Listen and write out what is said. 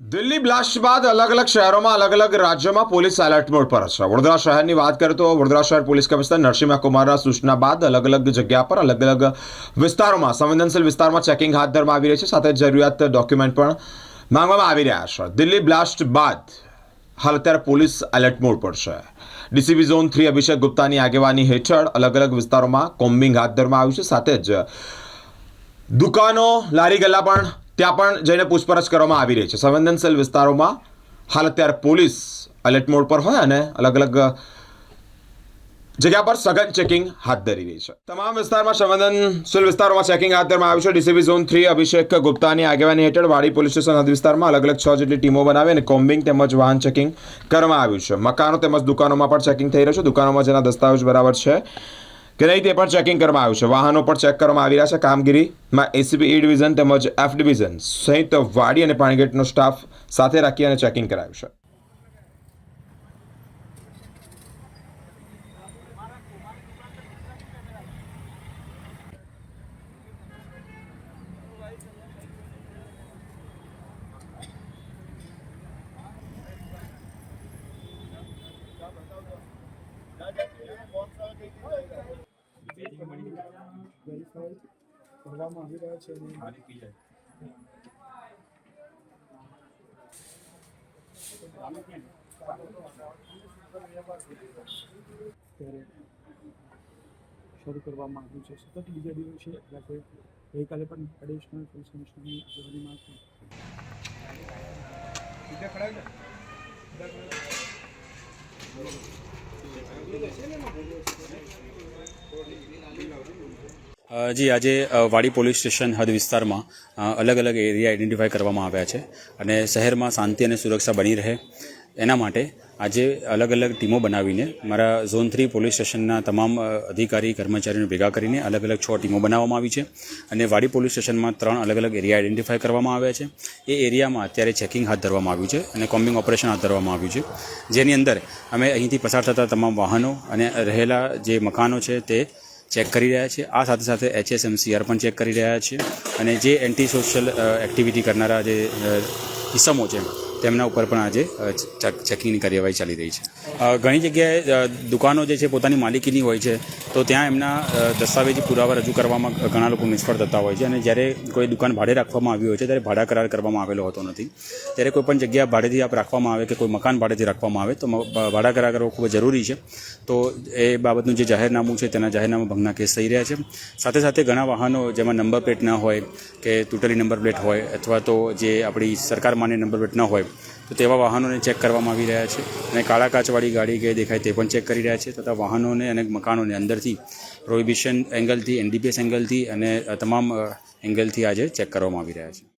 Delhi blast બાદ અલગ અલગ શહેરોમાં અલગ અલગ રાજ્યોમાં પોલીસ એલર્ટ મોડ પર છે. વડોદરા શહેરની વાત કરીએ તો વડોદરા શહેર પોલીસ કમિશનર નરસિંહ કુમારના સૂચના બાદ અલગ અલગ જગ્યા પર અલગ અલગ વિસ્તારોમાં, સંવેદનશીલ વિસ્તારમાં ચેકિંગ હાથ ધરવામાં આવી રહી છે. સાથે જરૂરિયાત ડોક્યુમેન્ટ પણ માંગવામાં આવી રહ્યા છે. દિલ્હી બ્લાસ્ટ બાદ હાલ અત્યારે પોલીસ એલર્ટ મોડ પર છે. ડીસીબી ઝોન થ્રી અભિષેક ગુપ્તાની આગેવાની હેઠળ અલગ અલગ વિસ્તારોમાં કોમ્બિંગ હાથ ધરવામાં આવ્યું છે. સાથે જ દુકાનો લારી ગલ્લા પણ ત્યાં પણ જઈને પૂછપરછ કરવામાં આવી રહી છે. સંવેદનશીલ વિસ્તારોમાં હાલ અત્યારે પોલીસ એલર્ટ મોડ પર હોય અને અલગ અલગ જગ્યા પર સઘન ચેકિંગ હાથ ધરી રહી છે. તમામ વિસ્તારમાં સંવેદનશીલ વિસ્તારોમાં ચેકિંગ હાથ ધરવામાં આવ્યું છે. ડીસીબી ઝોન થ્રી, અભિષેક ગુપ્તાની આગેવાની હેઠળ વાડી પોલીસ સ્ટેશન હદ વિસ્તારમાં અલગ અલગ છ જેટલી ટીમો બનાવી અને કોમ્બિંગ તેમજ વાહન ચેકિંગ કરવામાં આવ્યું છે. મકાનો તેમજ દુકાનોમાં પણ ચેકિંગ થઈ રહ્યું છે. દુકાનોમાં જેના દસ્તાવેજ બરાબર છે. કે નહીં તે પણ ચેકિંગ કરવામાં આવ્યું છે. વાહનો પણ ચેક કરવામાં આવી રહ્યા છે. કામગીરીમાં એસીબી ઈ ડિવિઝન તેમજ એફ ડિવિઝન સહિત વાડી અને પાણીગેટનો સ્ટાફ સાથે રાખી અને ચેકિંગ કરાયું છે. વેરીફાઈ કરવામાં આવી રહ્યા છે ત્યારે શરૂ કરવામાં આવ્યું છે. સતત બીજા દિવસે એટલે કે ગઈકાલે પણ એડિશનલ પોલીસ કમિશનરની આગેવાનીમાં અ, જી, આજે વાડી પોલીસ સ્ટેશન હદ વિસ્તારમાં અલગ અલગ એરિયા આઈડેન્ટિફાઈ કરવામાં આવ્યા છે અને શહેરમાં શાંતિ અને સુરક્ષા બની રહે એના માટે આજે અલગ અલગ ટીમો બનાવીને મારા ઝોન થ્રી પોલીસ સ્ટેશનના તમામ અધિકારી, કર્મચારીઓને ભેગા કરીને અલગ અલગ છ ટીમો બનાવવામાં આવી છે અને વાડી પોલીસ સ્ટેશનમાં ત્રણ અલગ અલગ એરિયા આઈડેન્ટિફાઈ કરવામાં આવ્યા છે. એ એરિયામાં અત્યારે ચેકિંગ હાથ ધરવામાં આવ્યું છે અને કોમ્બિંગ ઓપરેશન હાથ ધરવામાં આવ્યું છે. જેની અંદર અમે અહીંથી પસાર થતા તમામ વાહનો અને રહેલા જે મકાનો છે તે ચેક કરી રહ્યા છે. આ સાથે સાથે એચએસએમસીઆર પણ ચેક કરી રહ્યા છે. અને જે એન્ટી સોશિયલ એક્ટિવિટી કરનારા જે કિસ્સમો છે તેમના ઉપર પણ આજે ચેકિંગની કાર્યવાહી ચાલી રહી છે. ઘણી જગ્યાએ દુકાનો જે છે પોતાની માલિકીની હોય છે, તો ત્યાં એમના દસ્તાવેજી પુરાવા રજૂ કરવામાં ઘણા લોકો નિષ્ફળ થતા હોય છે. અને જ્યારે કોઈ દુકાન ભાડે રાખવામાં આવી હોય છે, ત્યારે ભાડા કરાર કરવામાં આવેલો હોતો નથી. ત્યારે કોઈ પણ જગ્યા ભાડેથી આપ રાખવામાં આવે કે કોઈ મકાન ભાડેથી રાખવામાં આવે, તો ભાડા કરાર કરવો ખૂબ જરૂરી છે. તો એ બાબતનું જે જાહેરનામું છે, તેના જાહેરનામા ભંગના કેસ થઈ રહ્યા છે. સાથે સાથે ઘણા વાહનો જેમાં નંબર પ્લેટ ન હોય, કે તૂટેલી નંબર પ્લેટ હોય, અથવા તો જે આપણી સરકાર માન્ય નંબર પ્લેટ ન હોય તો તેવા વાહનોને ચેક કરવામાં આવી રહ્યા છે. અને કાળા કાચવાળી ગાડી ગઈ દેખાય તે પણ ચેક કરી રહ્યા છે તથા વાહનોને અને મકાનોને અંદરથી પ્રોહિબિશન એંગલથી એનડીપીએસ એંગલથી અને તમામ એંગલથી આજે ચેક કરવામાં આવી રહ્યા છે.